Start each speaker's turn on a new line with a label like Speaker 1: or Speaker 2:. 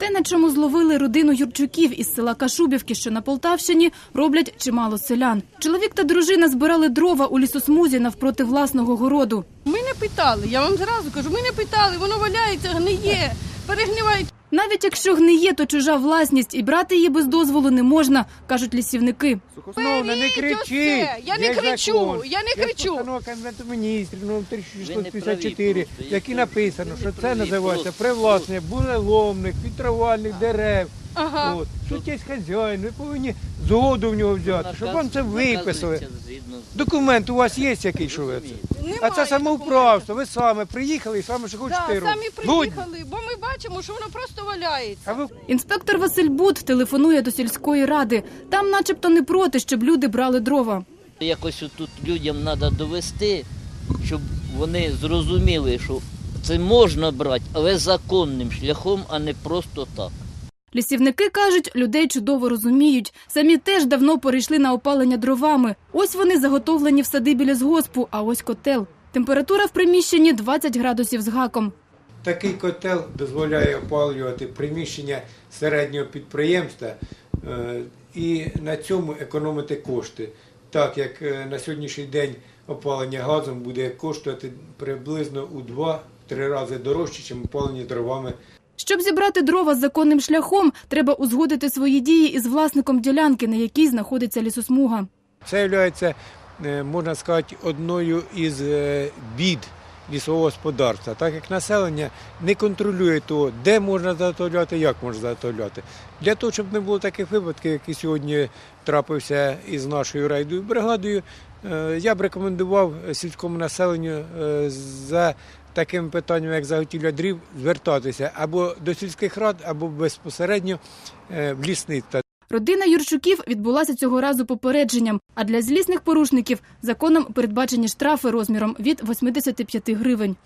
Speaker 1: Те, на чому зловили родину Юрчуків із села Кашубівки, що на Полтавщині, роблять чимало селян. Чоловік та дружина збирали дрова у лісосмузі навпроти власного городу.
Speaker 2: Ми не питали, я вам зразу кажу, ми не питали, воно валяється, гниє, перегниває.
Speaker 1: Навіть якщо гниє, то чужа власність і брати її без дозволу не можна, кажуть лісівники.
Speaker 3: Сухосновна, не
Speaker 2: кричи! Я не кричу, я не кричу.
Speaker 3: постанова Кабінету міністрів номер
Speaker 4: Ви не
Speaker 3: 3654,
Speaker 4: праві
Speaker 3: які написано, що це називається привласнення буреломних, вітровальних дерев.
Speaker 2: Ага.
Speaker 3: От. Тут є хазяїн, ви повинні згоду в нього взяти, щоб вам це виписали. Документ у вас є який, що ви це? А це самоуправство, ви саме приїхали і саме що хочете робити.
Speaker 2: самі приїхали, бо ми бачимо, що воно просто валяється.
Speaker 3: А ви
Speaker 1: Інспектор Василь Бут телефонує до сільської ради. Там, начебто, не проти, щоб люди брали дрова.
Speaker 4: Якось тут людям треба довести, щоб вони зрозуміли, що це можна брати, але законним шляхом, а не просто так.
Speaker 1: Лісівники кажуть, людей чудово розуміють. Самі теж давно перейшли на опалення дровами. Ось вони заготовлені в садибі лісгоспу, а ось котел. Температура в приміщенні 20 градусів з гаком.
Speaker 3: Такий котел дозволяє опалювати приміщення середнього підприємства е, і на цьому економити кошти. Так як е, на сьогоднішній день опалення газом буде коштувати приблизно у 2-3 рази дорожче, ніж опалення дровами.
Speaker 1: Щоб зібрати дрова законним шляхом, треба узгодити свої дії із власником ділянки, на якій знаходиться лісосмуга.
Speaker 3: Це є, можна сказати, одною із е, бід лісового господарства, так як населення не контролює того, де можна заготовляти, як можна заготовляти. Для того, щоб не було таких випадків, які сьогодні трапився із нашою райдою бригадою, е, я б рекомендував сільському населенню е, за таким питанням, як заготівля дрів, звертатися або до сільських рад, або безпосередньо е, в лісництво.
Speaker 1: Родина Юрчуків відбулася цього разу попередженням, а для злісних порушників законом передбачені штрафи розміром від 85 гривень.